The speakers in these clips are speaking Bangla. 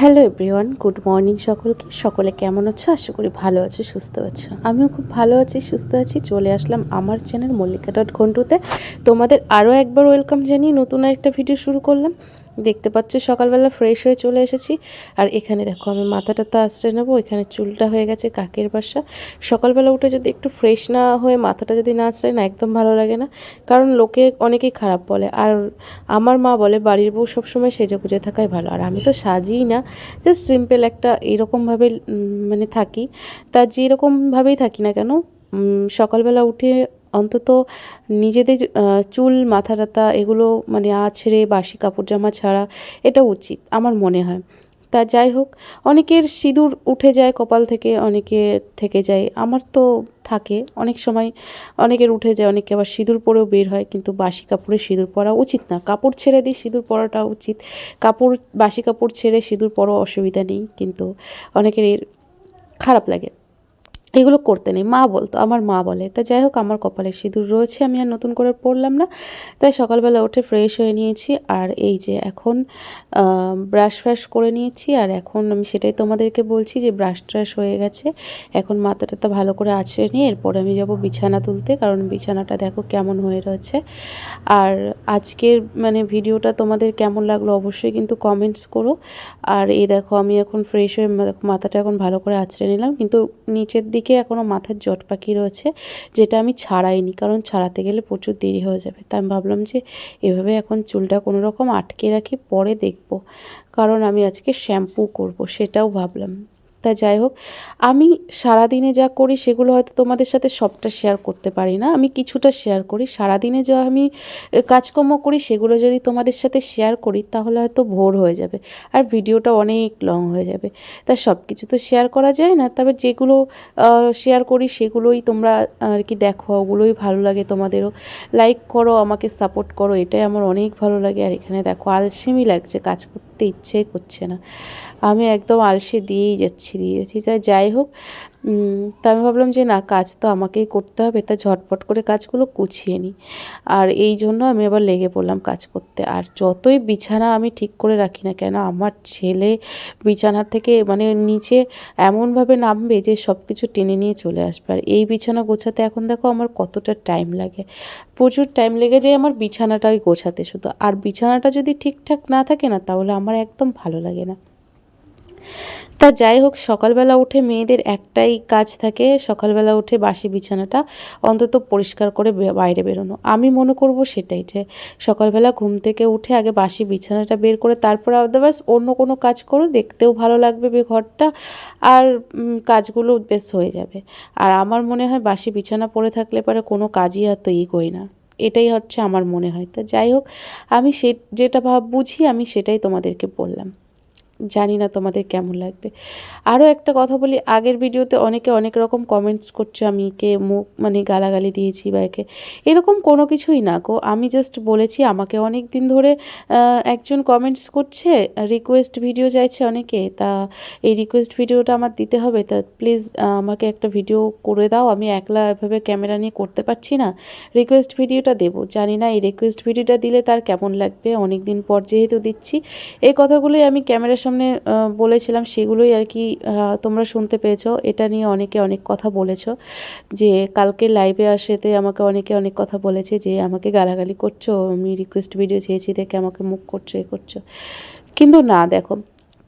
হ্যালো এভরিওয়ান গুড মর্নিং সকলকে। সকলে কেমন আছো? আশা করি ভালো আছো, সুস্থ আছো। আমিও খুব ভালো আছি, সুস্থ আছি। চলে আসলাম আমার চ্যানেল মল্লিকা ডট ঘন্টুতে তোমাদের আরও একবার ওয়েলকাম জানিয়ে নতুন একটা ভিডিও শুরু করলাম। দেখতে পাচ্ছ, সকালবেলা ফ্রেশ হয়ে চলে এসেছি। আর এখানে দেখো, আমি মাথাটা তো আশ্রয় নেব, এখানে চুলটা হয়ে গেছে কাকের বাসা। সকালবেলা উঠে যদি একটু ফ্রেশ না হয়ে মাথাটা যদি না আশ্রয় না একদম ভালো লাগে না। কারণ লোকে অনেকেই খারাপ বলে, আর আমার মা বলে, বাড়ির বউ সবসময় সেজে গুজে থাকাই ভালো। আর আমি তো সাজিই না জাস্ট সিম্পল একটা এরকমভাবে মানে থাকি। তা যেরকমভাবেই থাকি না কেন সকালবেলা উঠে অন্তত নিজেদের চুল মাথা টাথা এগুলো মানে আছড়ে, বাসি কাপড় জামা ছাড়া এটা উচিত আমার মনে হয়। তা যাই হোক, অনেকের সিঁদুর উঠে যায় কপাল থেকে, অনেকে থেকে যায়। আমার তো থাকে, অনেক সময় অনেকের উঠে যায় অনেকে আবার সিঁদুর পরেও বের হয়, কিন্তু বাসি কাপড়ে সিঁদুর পরা উচিত না। কাপড় ছেড়ে দিয়ে সিঁদুর পরাটা উচিত। কাপড়, বাসি কাপড় ছেড়ে সিঁদুর পরও অসুবিধা নেই, কিন্তু অনেকের খারাপ লাগে। এগুলো করতে নেই। মা বলতো, আমার মা বলে, তা যাই হোক, আমার কপালে সিঁদুর রয়েছে, আমি আর নতুন করে পড়লাম না। তাই সকালবেলা উঠে ফ্রেশ হয়ে নিয়েছি, আর এই যে এখন ব্রাশ ফ্রাশ করে নিয়েছি, আর এখন আমি সেটাই তোমাদেরকে বলছি যে ব্রাশ ট্রাশ হয়ে গেছে। এখন মাথা টাথা ভালো করে আছড়ে নিয়ে এরপরে আমি যাব বিছানা তুলতে, কারণ বিছানাটা দেখো কেমন হয়ে রয়েছে। আর আজকের মানে ভিডিওটা তোমাদের কেমন লাগল অবশ্যই কিন্তু কমেন্টস করো। আর এই দেখো, আমি এখন ফ্রেশ হয়ে, মাথাটা এখন ভালো করে আছড়ে নিলাম, কিন্তু নিচের দিকে দিকে এখনও মাথার জট পাখি রয়েছে, যেটা আমি ছাড়াইনি, কারণ ছাড়াতে গেলে প্রচুর দেরি হয়ে যাবে। তাই আমি ভাবলাম যে এভাবে এখন চুলটা কোনো রকম আটকে রাখি পরে দেখব, কারণ আমি আজকে শ্যাম্পু করব, সেটাও ভাবলাম। তা যাই হোক, আমি সারাদিনে যা করি সেগুলো হয়তো তোমাদের সাথে সবটা শেয়ার করতে পারি না। আমি কিছুটা শেয়ার করি। সারাদিনে যা আমি কাজকর্ম করি সেগুলো যদি তোমাদের সাথে শেয়ার করি তাহলে হয়তো ভোর হয়ে যাবে আর ভিডিওটা অনেক লং হয়ে যাবে। তা সব কিছু তো শেয়ার করা যায় না। তবে যেগুলো শেয়ার করি সেগুলোই তোমরা আর কি দেখো, ওগুলোই ভালো লাগে তোমাদেরও। লাইক করো, আমাকে সাপোর্ট করো, এটাই আমার অনেক ভালো লাগে। আর এখানে দেখো, আলসেমি লাগছে কাজ করতে। ইচ্ছেই করছে না। আমি একদম আলসে দিয়েই যাচ্ছি দিয়ে যাচ্ছি যাই হোক তা আমি ভাবলাম যে না, কাজ তো আমাকেই করতে হবে, তা ঝটপট করে কাজগুলো গুছিয়ে নিই। আর এই জন্য আমি আবার লেগে পড়লাম কাজ করতে। আর যতই বিছানা আমি ঠিক করে রাখি না কেন, আমার ছেলে বিছানা থেকে মানে নিচে এমনভাবে নামবে যে সব কিছু টেনে নিয়ে চলে আসবে। আর এই বিছানা গোছাতে এখন দেখো আমার কতটা টাইম লাগে। প্রচুর টাইম লেগে যায় আমার বিছানাটাই গোছাতে শুধু। আর বিছানাটা যদি ঠিকঠাক না থাকে না, তাহলে আমার একদম ভালো লাগে না। তা যাই হোক, সকালবেলা উঠে মেয়েদের একটাই কাজ থাকে। সকালবেলা উঠে বাসি বিছানাটা অন্তত পরিষ্কার করে বাইরে বেরোনো। আমি মনে করব সেটাই যে, সকালবেলা ঘুম থেকে উঠে আগে বাসি বিছানাটা বের করে তারপর আদারওয়াইজ অন্য কোনো কাজ করো, দেখতেও ভালো লাগবে বে ঘরটা আর কাজগুলো বেশ হয়ে যাবে। আর আমার মনে হয় বাসি বিছানা পড়ে থাকলে পরে কোনো কাজই আর তো ইগোই না। এটাই হচ্ছে আমার মনে হয়। তা যাই হোক, আমি সে যেটা ভাব বুঝি আমি সেটাই তোমাদেরকে বললাম। জানি না তোমাদের কেমন লাগবে। আরও একটা কথা বলি, আগের ভিডিওতে অনেকে অনেক রকম কমেন্টস করছে, আমি কে মুখ মানে গালাগালি দিয়েছি বা একে। এরকম কোনো কিছুই না গো, আমি জাস্ট বলেছি, আমাকে অনেক দিন ধরে একজন কমেন্টস করছে রিকোয়েস্ট ভিডিও চাইছে অনেকে, তা এই রিকোয়েস্ট ভিডিওটা আমার দিতে হবে, তা প্লিজ আমাকে একটা ভিডিও করে দাও, আমি একলা এভাবে ক্যামেরা নিয়ে করতে পারছি না রিকোয়েস্ট ভিডিওটা দেবো। জানি না এই রিকোয়েস্ট ভিডিওটা দিলে তার কেমন লাগবে অনেক দিন পর যেহেতু দিচ্ছি, এই কথাগুলোই আমি ক্যামেরার বলেছিলাম সেগুলোই আর কি তোমরা শুনতে পেয়েছ। এটা নিয়ে অনেকে অনেক কথা বলেছ, যে কালকে লাইভে আসাতে আমাকে অনেকে অনেক কথা বলেছে যে আমাকে গালাগালি করছ, আমি রিকোয়েস্ট ভিডিও চেয়েছি দেখে আমাকে মুখ করছ, এ করছ। কিন্তু না, দেখো,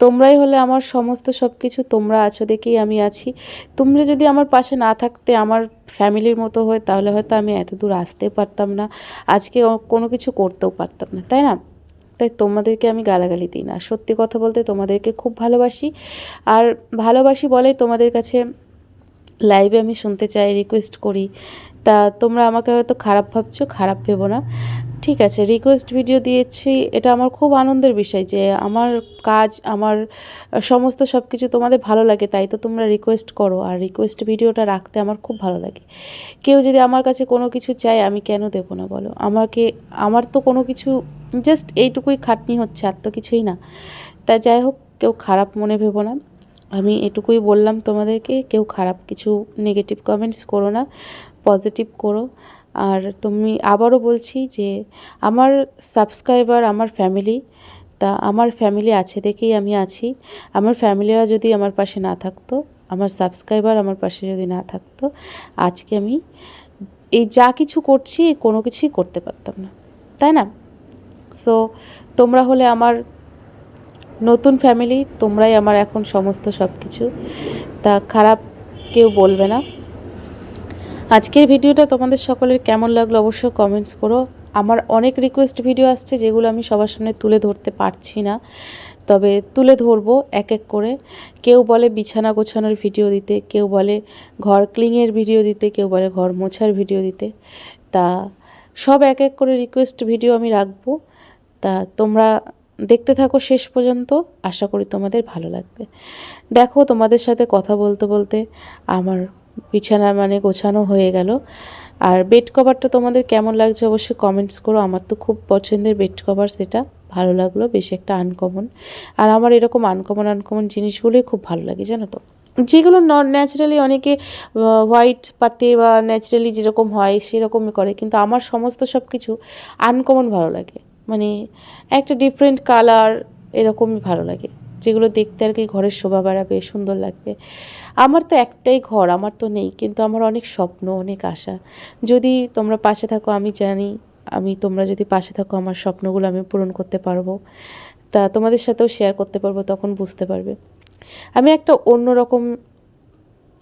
তোমরাই হলে আমার সমস্ত সব কিছু তোমরা আছো দেখেই আমি আছি। তোমরা যদি আমার পাশে না থাকতে, আমার ফ্যামিলির মতো হয়, তাহলে হয়তো আমি এত দূর আসতে পারতাম না। আজকে কোনো কিছু করতেও পারতাম না, তাই না? তাই তোমাদেরকে আমি গালাগালি দিই না। সত্যি কথা বলতে তোমাদেরকে খুব ভালোবাসি। আর ভালোবাসি বলে তোমাদের কাছে লাইভে আমি শুনতে চাই রিকোয়েস্ট করি। তা তোমরা আমাকে হয়তো খারাপ ভাবছ, খারাপ ভেবো না। ঠিক আছে রিকোয়েস্ট ভিডিও দিয়েছি। এটা আমার খুব আনন্দের বিষয় যে আমার কাজ, আমার সমস্ত সব কিছু তোমাদের ভালো লাগে, তাই তো তোমরা রিকোয়েস্ট করো। আর রিকোয়েস্ট ভিডিওটা রাখতে আমার খুব ভালো লাগে। কেউ যদি আমার কাছে কোনো কিছু চায়, আমি কেন দেবো না বলো? আমাকে, আমার তো কোনো কিছু জাস্ট এইটুকুই খাটনি হচ্ছে, আর তো কিছুই না। তা যাই হোক, কেউ খারাপ মনে ভেবো না। আমি এটুকুই বললাম তোমাদেরকে, কেউ খারাপ কিছু নেগেটিভ কমেন্টস করো না পজিটিভ করো। আর তুমি আবারও বলছি যে আমার সাবস্ক্রাইবার আমার ফ্যামিলি তা আমার ফ্যামিলি আছে দেখেই আমি আছি। আমার ফ্যামিলিরা যদি আমার পাশে না থাকতো, আমার সাবস্ক্রাইবার আমার পাশে যদি না থাকতো, আজকে আমি এই যা কিছু করছি, কোনো কিছুই করতে পারতাম না। তাই না? সো তোমরা হলে আমার নতুন ফ্যামিলি তোমরাই আমার এখন সমস্ত সব কিছু তা খারাপ কেউ বলবে না। আজকের ভিডিওটা তোমাদের সকলের কেমন লাগল অবশ্যই কমেন্টস করো। আমার অনেক রিকোয়েস্ট ভিডিও আসছে যেগুলো আমি সবার সামনে তুলে ধরতে পারছি না। তবে তুলে ধরবো এক এক করে। কেউ বলে বিছানা গোছানোর ভিডিও দিতে, কেউ বলে ঘর ক্লিংয়ের ভিডিও দিতে, কেউ বলে ঘর মোছার ভিডিও দিতে। তা সব এক এক করে রিকোয়েস্ট ভিডিও আমি রাখব। তা তোমরা দেখতে থাকো শেষ পর্যন্ত, আশা করি তোমাদের ভালো লাগবে। দেখো তোমাদের সাথে কথা বলতে বলতে আমার বিছানা মানে গোছানো হয়ে গেল। আর বেড কভারটা তোমাদের কেমন লাগছে অবশ্যই কমেন্টস করো। আমার তো খুব পছন্দের বেড কভার সেটা। ভালো লাগল, বেশ একটা আনকমন আর আমার এরকম আনকমন আনকমন জিনিসগুলোই খুব ভালো লাগে, জানো তো? যেগুলো নন ন্যাচারালি অনেকে হোয়াইট পাতে বা ন্যাচারালি যেরকম হয় সেরকমই করে, কিন্তু আমার সমস্ত সব কিছু আনকমন ভালো লাগে। মানে একটা ডিফারেন্ট কালার এরকমই ভালো লাগে। যেগুলো দেখতে আর কি ঘরের শোভা বাড়াবে, সুন্দর লাগবে। আমার তো একটাই ঘর, আমার তো নেই, কিন্তু আমার অনেক স্বপ্ন, অনেক আশা। যদি তোমরা পাশে থাকো, আমি জানি, আমি, তোমরা যদি পাশে থাকো, আমার স্বপ্নগুলো আমি পূরণ করতে পারব। তা তোমাদের সাথেও শেয়ার করতে পারব, তখন বুঝতে পারবে। আমি একটা অন্যরকম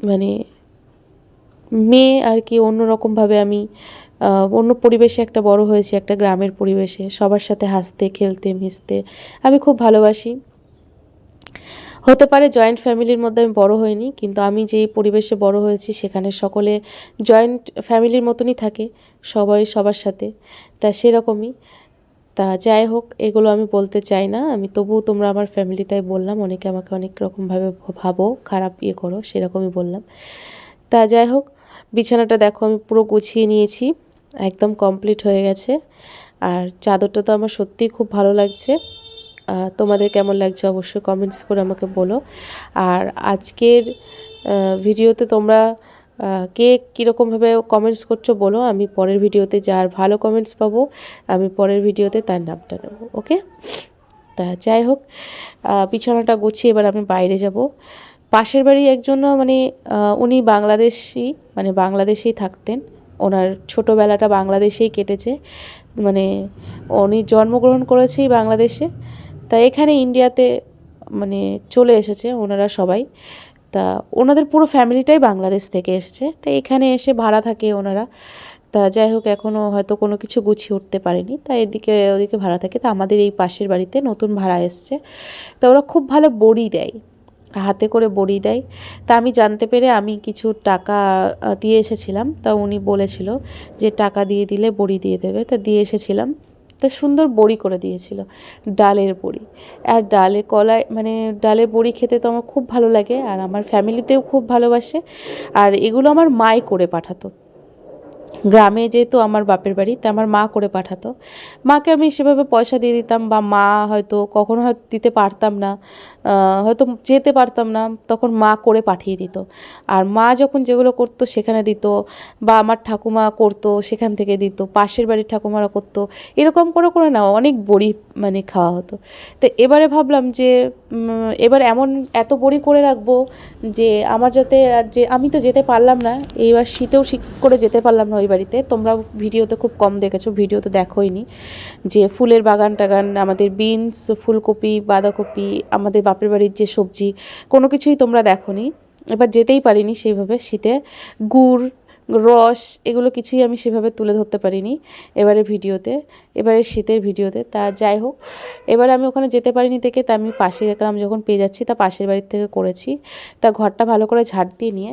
মানে মেয়ে আর কি, অন্যরকমভাবে আমি অন্য পরিবেশে একটা বড় হয়েছি, একটা গ্রামের পরিবেশে। সবার সাথে হাসতে, খেলতে, মিশতে, আমি খুব ভালোবাসি। হতে পারে জয়েন্ট ফ্যামিলির মধ্যে আমি বড় হইনি, কিন্তু আমি যেই পরিবেশে বড় হয়েছি সেখানে সকলে জয়েন্ট ফ্যামিলির মতনই থাকে, সবাই সবার সাথে। তা সেরকমই। তা যাই হোক, এগুলো আমি বলতে চাই না। আমি তবুও তোমরা আমার ফ্যামিলি তাই বললাম, অনেকে আমাকে অনেক রকমভাবে ভাবো, খারাপ ইয়ে করো, সেরকমই বললাম। তা যাই হোক, বিছানাটা দেখো, আমি পুরো গুছিয়ে নিয়েছি, একদম কমপ্লিট হয়ে গেছে। আর চাদরটা তো আমার সত্যিই খুব ভালো লাগছে। তোমাদের কেমন লাগছে অবশ্যই কমেন্টস করে আমাকে বলো। আর আজকের ভিডিওতে তোমরা কে কীরকমভাবে কমেন্টস করছ বলো। আমি পরের ভিডিওতে যার ভালো কমেন্টস পাবো, আমি পরের ভিডিওতে তার নামটা নেব ওকে তা যাই হোক বিছানাটা গুছিয়ে এবার আমি বাইরে যাব। পাশের বাড়ি একজন মানে উনি বাংলাদেশি মানে বাংলাদেশেই থাকতেন। ওনার ছোটোবেলাটা বাংলাদেশেই কেটেছে। মানে উনি জন্মগ্রহণ করেছেই বাংলাদেশে। তা এখানে ইন্ডিয়াতে মানে চলে এসেছে ওনারা সবাই। তা ওনাদের পুরো ফ্যামিলিটাই বাংলাদেশ থেকে এসেছে। তা এখানে এসে ভাড়া থাকে ওনারা। তা যাই হোক এখনও হয়তো কোনো কিছু গুছিয়ে উঠতে পারেনি। তা এদিকে, ওদিকে ভাড়া থাকে। তা আমাদের এই পাশের বাড়িতে নতুন ভাড়া এসছে। তা ওরা খুব ভালো বড়ি দেয়। হাতে করে বড়ি দেয়। তা আমি জানতে পেরে আমি কিছু টাকা দিয়ে এসেছিলাম। তা উনি বলেছিল যে টাকা দিয়ে দিলে বড়ি দিয়ে দেবে। তা দিয়ে এসেছিলাম। তা সুন্দর বড়ি করে দিয়েছিল, ডালের বড়ি। আর ডালে কলায় মানে ডালের বড়ি খেতে তো আমার খুব ভালো লাগে, আর আমার ফ্যামিলিতেও খুব ভালোবাসে। আর এগুলো আমার মাই করে পাঠাতো। গ্রামে যেহেতু আমার বাপের বাড়ি, তা আমার মা করে পাঠাতো। মাকে আমি সেভাবে পয়সা দিয়ে দিতাম বা মা হয়তো কখনো হয়তো দিতে পারতাম না হয়তো যেতে পারতাম না, তখন মা করে পাঠিয়ে দিত। আর মা যখন যেগুলো করতো সেখানে দিত বা আমার ঠাকুমা করতো সেখান থেকে দিত, পাশের বাড়ির ঠাকুমারা করতো। এরকম করে করে না, অনেক বড়ি মানে খাওয়া হতো। তো এবারে ভাবলাম যে এবার এমন এত বড়ি করে রাখব যে, আমার যাতে আর যে, আমি তো যেতে পারলাম না। এইবার শীতেও শীত করে যেতে পারলাম না ওই বাড়িতে। তোমরা ভিডিওতে খুব কম দেখেছ ভিডিও তো দেখোইনি। যে, ফুলের বাগান টাগান আমাদের বিনস, ফুলকপি, বাঁধাকপি, আমাদের বাপের বাড়ির যে সবজি, কোনো কিছুই তোমরা দেখো এবার যেতেই পারিনি সেইভাবে শীতে। গুড় রস, এগুলো কিছুই আমি সেভাবে তুলে ধরতে পারিনি এবারে ভিডিওতে, এবারে শীতের ভিডিওতে। তা যাই হোক, এবার আমি ওখানে যেতে পারিনি থেকে তা আমি পাশে দেখলাম যখন পেয়ে যাচ্ছি তা পাশের বাড়ির থেকে করেছি। তা ঘরটা ভালো করে ঝাড় দিয়ে নিয়ে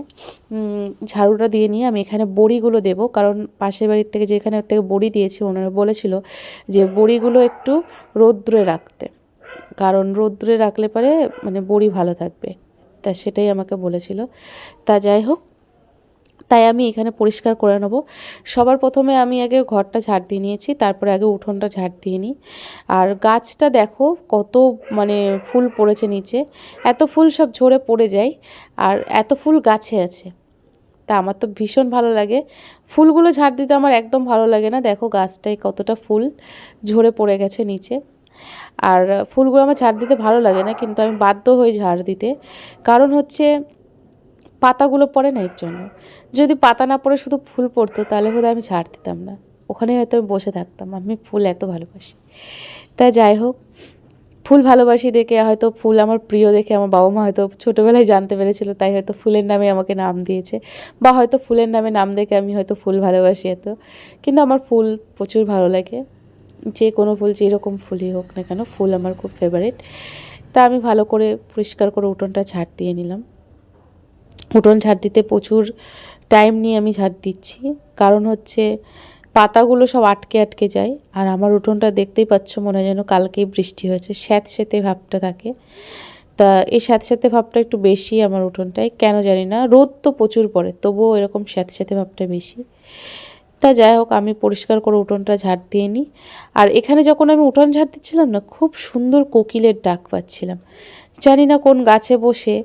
ঝাড়ুটা দিয়ে নিয়ে আমি এখানে বড়িগুলো দেবো। কারণ পাশের বাড়ির থেকে যেখানে থেকে বড়ি দিয়েছি, ওনারা বলেছিল যে বড়িগুলো একটু রৌদ্রে রাখতে। কারণ রৌদ্রে রাখলে পরে মানে বড়ি ভালো থাকবে। তা সেটাই আমাকে বলেছিল। তা যাই হোক তাই আমি এখানে পরিষ্কার করে নেব। সবার প্রথমে আমি আগে ঘরটা ঝাড় দিয়ে নিয়েছি, তারপরে আগে উঠোনটা ঝাড় দিয়ে নিই। আর গাছটা দেখো কত মানে ফুল পড়েছে নিচে, এত ফুল সব ঝরে পড়ে যায়, আর এত ফুল গাছে আছে। তা আমার তো ভীষণ ভালো লাগে। ফুলগুলো ঝাড় দিতে আমার একদম ভালো লাগে না, দেখো গাছটায় কতটা ফুল ঝরে পড়ে গেছে নিচে। আর ফুলগুলো আমার ঝাড় দিতে ভালো লাগে না, কিন্তু আমি বাধ্য হই ঝাড় দিতে। কারণ হচ্ছে পাতাগুলো পড়ে না এর জন্য। যদি পাতা না পড়ে শুধু ফুল পড়তো, তাহলে বোধহয় আমি ছাড় দিতাম না। ওখানে হয়তো আমি বসে থাকতাম। আমি ফুল এত ভালোবাসি। তা যাই হোক, ফুল ভালোবাসি দেখে হয়তো ফুল আমার প্রিয় দেখে আমার বাবা মা হয়তো ছোটোবেলায় জানতে পেরেছিল, তাই হয়তো ফুলের নামে আমাকে নাম দিয়েছে। বা হয়তো ফুলের নামে নাম দেখে আমি হয়তো ফুল ভালোবাসি এত। কিন্তু আমার ফুল প্রচুর ভালো লাগে। যে কোনো ফুল যেরকম ফুলই হোক না কেন, ফুল আমার খুব ফেভারিট তা আমি ভালো করে পরিষ্কার করে উঠোনটা ছাড় দিয়ে নিলাম। উঠোন ঝাড় দিতে প্রচুর টাইম নিয়ে আমি ঝাড় দিচ্ছি। কারণ হচ্ছে পাতাগুলো সব আটকে আটকে যায় আর আমার উঠোনটা দেখতেই পাচ্ছ মনে হয় যেন কালকেই বৃষ্টি হয়েছে, স্যাঁত স্যাঁতে ভাবটা থাকে। তা এই স্যাঁত স্যাঁতে ভাবটা একটু বেশি আমার উঠোনটায়, কেন জানি না, রোদ তো প্রচুর পড়ে, তবুও এরকম স্যাঁত স্যাঁতে ভাবটা বেশি। তা যাই হোক, আমি পরিষ্কার করে উঠোনটা ঝাড় দিয়ে নিই। আর এখানে যখন আমি উঠোন ঝাড় দিচ্ছিলাম না, খুব সুন্দর কোকিলের ডাক পাচ্ছিলাম। জানি না কোন গাছে বসে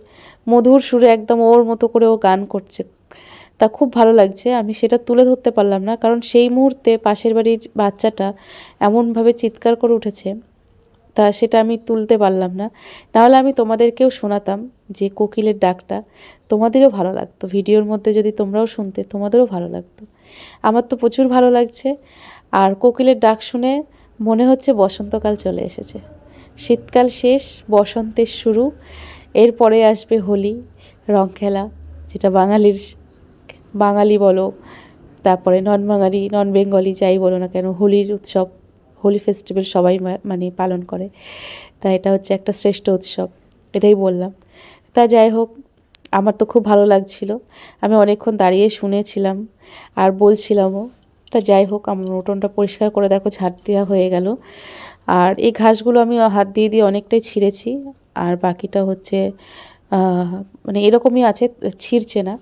মধুর সুরে একদম ওর মতো করে ও গান করছে। তা খুব ভালো লাগছে, আমি সেটা তুলে ধরতে পারলাম না, কারণ সেই মুহূর্তে পাশের বাড়ির বাচ্চাটা এমনভাবে চিৎকার করে উঠেছে, তা সেটা আমি তুলতে পারলাম না। নাহলে আমি তোমাদেরকেও শোনাতাম যে কোকিলের ডাকটা, তোমাদেরও ভালো লাগতো। ভিডিওর মধ্যে যদি তোমরাও শুনতে, তোমাদেরও ভালো লাগতো। আমার তো প্রচুর ভালো লাগছে, আর কোকিলের ডাক শুনে মনে হচ্ছে বসন্তকাল চলে এসেছে। শীতকাল শেষ, বসন্তের শুরু এরপরে আসবে হোলি, রং খেলা, যেটা বাঙালির বাঙালি বলো, তারপরে নন বাঙালি নন বেঙ্গলি যাই বলো না কেন, হোলির উৎসব, হোলি ফেস্টিভ্যাল সবাই মানে পালন করে। তা এটা হচ্ছে একটা শ্রেষ্ঠ উৎসব, এটাই বললাম। তা যাই হোক, আমার তো খুব ভালো লাগছিল, আমি অনেকক্ষণ দাঁড়িয়ে শুনেছিলাম আর বলছিলামও। তা যাই হোক, আমার উঠোনটা পরিষ্কার করে দেখো, ঝাড় দেওয়া হয়ে গেল। আর এই ঘাসগুলো আমি হাত দিয়ে দিয়ে অনেকটাই ছিঁড়েছি। আর বাকিটা হচ্ছে মানে এরকমই আছে, ছিঁড়ছে না।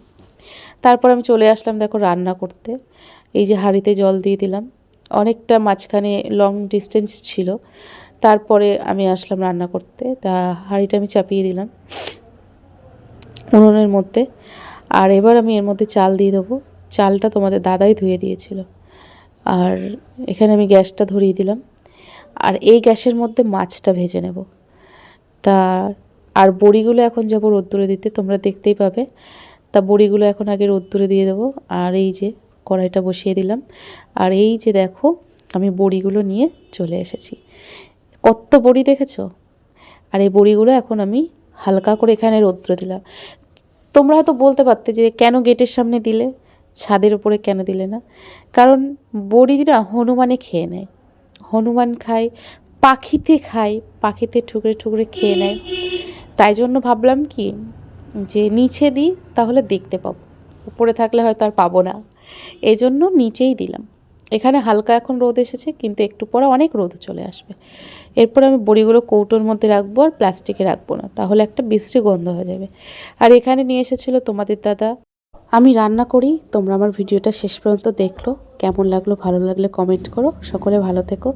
তারপর আমি চলে আসলাম দেখো রান্না করতে। এই যে হাঁড়িতে জল দিয়ে দিলাম। অনেকটা মাঝখানে লং ডিস্টেন্স ছিল। তারপরে আমি আসলাম রান্না করতে। তা হাঁড়িটা আমি চাপিয়ে দিলাম উনুনের মধ্যে। আর এবার আমি এর মধ্যে চাল দিয়ে দেবো। চালটা তোমাদের দাদাই ধুয়ে দিয়েছিল। আর এখানে আমি গ্যাসটা ধরিয়ে দিলাম। আর এই গ্যাসের মধ্যে মাছটা ভেজে নেব। তা, আর বড়িগুলো এখন যাব রোদ্দুরে দিতে, তোমরা দেখতেই পাবে। তা বড়িগুলো এখন আগে রোদ্দুরে দিয়ে দেবো, আর এই যে কড়াইটা বসিয়ে দিলাম। আর এই যে দেখো, আমি বড়িগুলো নিয়ে চলে এসেছি। কত বড়ি দেখেছ? আর এই বড়িগুলো এখন আমি হালকা করে এখানে রৌদ্র দিলাম। তোমরা হয়তো বলতে পারতে যে কেন গেটের সামনে দিলে? ছাদের উপরে কেন দিলে না? কারণ বড়ি না হনুমানে খেয়ে নেয়। হনুমান খায় পাখিতে খায়, পাখিতে ঠুকরে ঠুকরে খেয়ে নেয়। তাই জন্য ভাবলাম কি, যে নিচে দিই তাহলে দেখতে পাবো। উপরে থাকলে হয়তো আর পাবো না। এই জন্য নিচেই দিলাম। এখানে হালকা এখন রোদ এসেছে, কিন্তু একটু পরে অনেক রোদ চলে আসবে। এরপর আমি বড়িগুলো কৌটোর মধ্যে রাখব আর প্লাস্টিকে রাখব না, তাহলে একটা বিশ্রী গন্ধ হয়ে যাবে। আর এখানে নিয়ে এসেছিল তোমাদের দাদা। আমি রান্না করি, তোমরা আমার ভিডিওটা শেষ পর্যন্ত দেখল। কেমন লাগল, ভালো লাগলে কমেন্ট করো। সকলে ভালো থেকো।